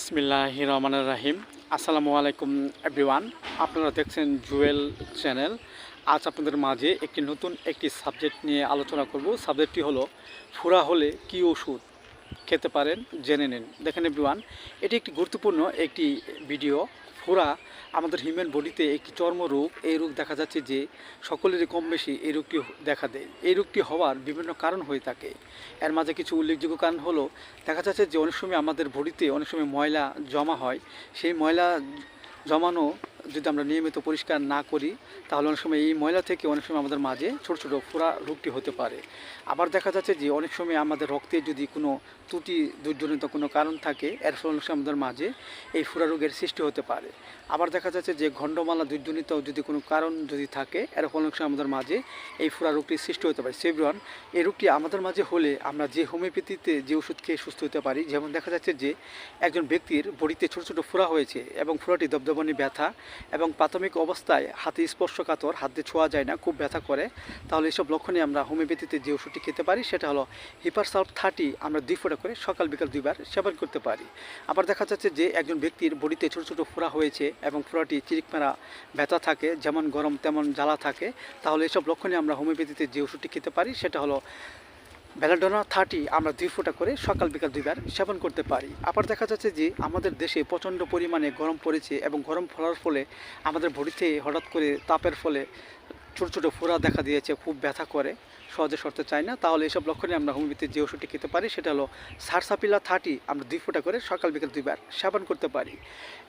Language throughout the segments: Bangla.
ইসমিল্লাহ রহমান রাহিম আসসালামু আলাইকুম এভরিওয়ান। আপনারা দেখছেন জুয়েল চ্যানেল। আজ আপনাদের মাঝে একটি নতুন একটি সাবজেক্ট নিয়ে আলোচনা করব। সাবজেক্টটি হলো, ফুরা হলে কি ওষুধ খেতে পারেন? জেনে নিন। দেখেন এভরিওয়ান, এটি একটি গুরুত্বপূর্ণ একটি ভিডিও। ফুরা আমাদের হিউম্যান বডিতে একটি চর্মরোগ। এই রোগ দেখা যাচ্ছে যে সকলেরই কম বেশি এই রোগটি দেখা দেয়। এই রোগটি হওয়ার বিভিন্ন কারণ হয়ে থাকে। এর মাঝে কিছু উল্লেখযোগ্য কারণ হলো, দেখা যাচ্ছে যে অনেক সময় আমাদের বডিতে অনেক সময় ময়লা জমা হয়। সেই ময়লা জমানো যদি আমরা নিয়মিত পরিষ্কার না করি, তাহলে অনেক সময় এই ময়লা থেকে অনেক সময় আমাদের মাঝে ছোট ছোট ফোড়া রোগটি হতে পারে। আবার দেখা যাচ্ছে যে অনেক সময় আমাদের রক্তে যদি কোনো ত্রুটি, দুর্জনিত কোনো কারণ থাকে, এর ফলে অনেক সময় আমাদের মাঝে এই ফোড়া রোগের সৃষ্টি হতে পারে। আবার দেখা যাচ্ছে যে ঘণ্ডমালা দুর্জনিত যদি কোনো কারণ যদি থাকে, এর ফলে অনেক সময় আমাদের মাঝে এই ফোড়া রোগটির সৃষ্টি হতে পারে। সেব্রন, এই রোগটি আমাদের মাঝে হলে আমরা যে হোমিওপ্যাথিতে যে ওষুধ খেয়ে সুস্থ হতে পারি, যেমন দেখা যাচ্ছে যে একজন ব্যক্তির বডিতে ছোট ছোট ফোড়া হয়েছে এবং ফোড়াটি দবদবানি, ব্যথা এবং প্রাথমিক অবস্থায় হাতে স্পর্শকাতর, হাত দিয়ে ছোঁয়া যায় না, খুব ব্যথা করে। তাহলে এইসব লক্ষণে আমরা হোমিওপ্যাথিতে যে ওষুধটি খেতে পারি, সেটা হলো হিপারসাল্ফ থার্টি আমরা দুই ফোঁটা করে সকাল, বিকাল দুইবার সেবন করতে পারি। আবার দেখা যাচ্ছে যে একজন ব্যক্তির বডিতে ছোটো ছোটো ফোড়া হয়েছে এবং ফোড়াটি চিরিকমারা ব্যথা থাকে, যেমন গরম তেমন জ্বালা থাকে। তাহলে এইসব লক্ষণে আমরা হোমিওপ্যাথিতে যে ওষুধটি খেতে পারি, সেটা হলো বেলাডোনা থার্টি আমরা দুই ফোঁটা করে সকাল বিকাল দুইবার সেবন করতে পারি। আবার দেখা যাচ্ছে যে আমাদের দেশে প্রচণ্ড পরিমাণে গরম পড়েছে এবং গরম ফলার ফলে আমাদের বডিতে হঠাৎ করে তাপের ফলে ছোটো ছোটো ফোড়া দেখা দিয়েছে, খুব ব্যথা করে। সহজে সরতে চায় না, তাহলে এইসব লক্ষণে আমরা হোমিওপ্যাথির যে ওষুধটি খেতে পারি, সেটা হলো সারসাপিলা থার্টি, আমরা দুই ফোঁটা করে সকাল বিকাল দুইবার সেবন করতে পারি।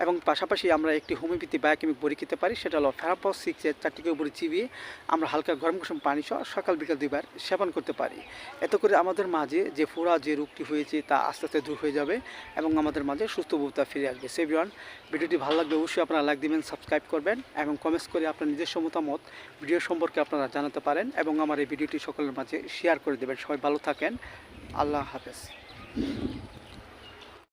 এবং পাশাপাশি আমরা একটি হোমিওপ্যাথি বায়োকেমিক বড়ি খেতে পারি, সেটা হলো ফেরাপস সিক্সের চারটিকে বড়ি চিবিয়ে আমরা হালকা গরম কুসুম পানি সহ সকাল বিকাল দুইবার সেবন করতে পারি। এত করে আমাদের মাঝে যে ফোড়া, যে রোগটি হয়েছে, তা আস্তে আস্তে দূর হয়ে যাবে এবং আমাদের মাঝে সুস্থ বউতা ফিরে আসবে। সেভিওয়ান ভিডিওটি ভালো লাগলে অবশ্যই আপনারা লাইক দিবেন সাবস্ক্রাইব করবেন এবং কমেন্টস করে আপনার নিজস্ব মতামত ভিডিও সম্পর্কে আপনারা জানাতে পারেন এবং আমার এই ভিডিওটি সকলের মাঝে শেয়ার করে দেবেন। সবাই ভালো থাকেন। আল্লাহ হাফেজ।